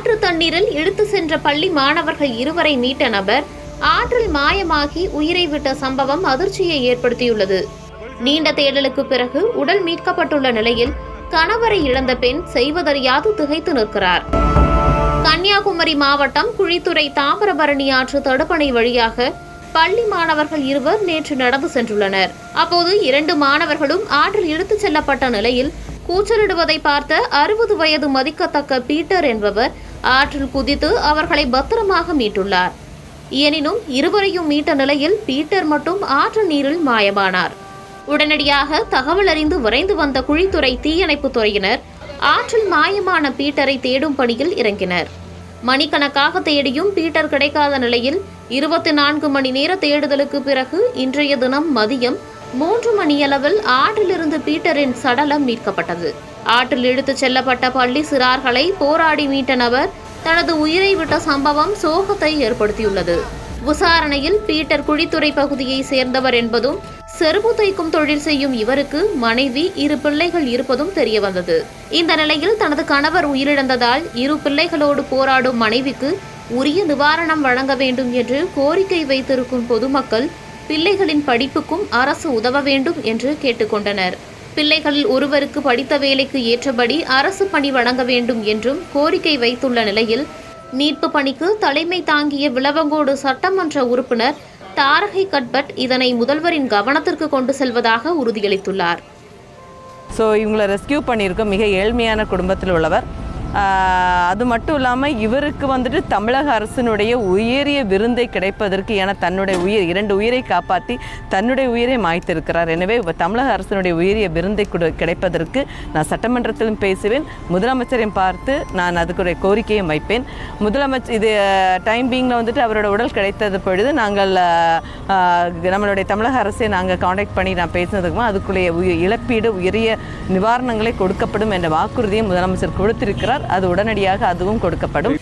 தண்ணீரில் இழுத்து சென்ற பள்ளி மாணவர்கள் இருவரை மீட்ட நபர் ஆற்றில் மாயமாகி உயிரை விட்ட சம்பவம் அதிர்ச்சியை ஏற்படுத்தியுள்ளது. நீண்ட தேடலுக்கு பிறகு உடல் மீட்கப்பட்டுள்ள நிலையில் கணவரை இழந்த பெண் செய்வதறியாது திகைத்து நிற்கிறார். கன்னியாகுமரி மாவட்டம் குழித்துறை தாமிரபரணி ஆற்று தடுப்பணை வழியாக பள்ளி மாணவர்கள் இருவர் நேற்று நடந்து சென்றுள்ளனர். அப்போது இரண்டு மாணவர்களும் ஆற்றில் இழுத்துச் செல்லப்பட்ட நிலையில் கூச்சலிடுவதை பார்த்த அறுபது வயது மதிக்கத்தக்க பீட்டர் என்பவர் ஆற்றில் குதித்து அவர்களை பத்திரமாக மீட்டுள்ளார். எனினும் இருவரையும் மீட்ட நிலையில் பீட்டர் மட்டும் ஆற்று நீரில் மாயமானார். உடனடியாக தகவல் அறிந்து விரைந்து வந்த குழித்துறை தீயணைப்பு துறையினர் ஆற்றில் மாயமான பீட்டரை தேடும் பணியில் இறங்கினர். மணிக்கணக்காக தேடியும் பீட்டர் கிடைக்காத நிலையில் இருபத்தி நான்கு மணி நேர தேடுதலுக்கு பிறகு இன்றைய தினம் மதியம் மூன்று மணியளவில் ஆற்றிலிருந்து பீட்டரின் சடலம் மீட்கப்பட்டது. ஆற்றில் இழுத்துச் செல்லப்பட்ட பள்ளி சிறார்களை போராடி மீட்ட நபர் தனது உயிரை விட்ட சம்பவம் சோகத்தை ஏற்படுத்தியுள்ளது. விசாரணையில் பீட்டர் குழித்துறை பகுதியை சேர்ந்தவர் என்பதும் செருப்பு தைக்கும் தொழில் செய்யும் இவருக்கு மனைவி இரு பிள்ளைகள் இருப்பதும் தெரியவந்தது. இந்த நிலையில் தனது கணவர் உயிரிழந்ததால் இரு பிள்ளைகளோடு போராடும் மனைவிக்கு உரிய நிவாரணம் வழங்க வேண்டும் என்று கோரிக்கை வைத்திருக்கும் பொதுமக்கள் பிள்ளைகளின் படிப்புக்கும் அரசு உதவ வேண்டும் என்று கேட்டுக்கொண்டனர். பிள்ளைகளில் ஒருவருக்கு படித்த வேலைக்கு ஏற்றபடி அரசு பணி வழங்க வேண்டும் என்றும் கோரிக்கை வைத்துள்ள நிலையில் மீட்பு பணிக்கு தலைமை தாங்கிய விளவங்கோடு சட்டமன்ற உறுப்பினர் தாரகை கட்பட் இதனை முதல்வரின் கவனத்திற்கு கொண்டு செல்வதாக உறுதியளித்துள்ளார். ஸோ இவங்களை ரெஸ்கியூ பண்ணியிருக்கோம் மிக ஏழ்மையான குடும்பத்தில் உள்ளவர். அது மட்டும் இல்லாமல் இவருக்கு வந்துட்டு தமிழக அரசினுடைய உயரிய விருந்தை கிடைப்பதற்கு என தன்னுடைய உயிர் இரண்டு உயிரை காப்பாற்றி தன்னுடைய உயிரை மாய்த்திருக்கிறார். எனவே தமிழக அரசினுடைய உயரிய விருந்தை கொடு கிடைப்பதற்கு நான் சட்டமன்றத்திலும் பேசுவேன். முதலமைச்சரையும் பார்த்து நான் அதுக்குரிய கோரிக்கையும் வைப்பேன். முதலமைச்சர் இது டைம் பீங்கில் வந்துட்டு அவரோட உடல் கிடைத்தது பொழுது நாங்கள் நம்மளுடைய தமிழக அரசை நாங்கள் காண்டாக்ட் பண்ணி நான் பேசினதுக்குமா அதுக்குள்ளே உய இழப்பீடு உயரிய நிவாரணங்களை கொடுக்கப்படும் என்ற வாக்குறுதியை முதலமைச்சர் கொடுத்திருக்கிறார். அது உடனடியாக அதுவும் கொடுக்கப்படும்.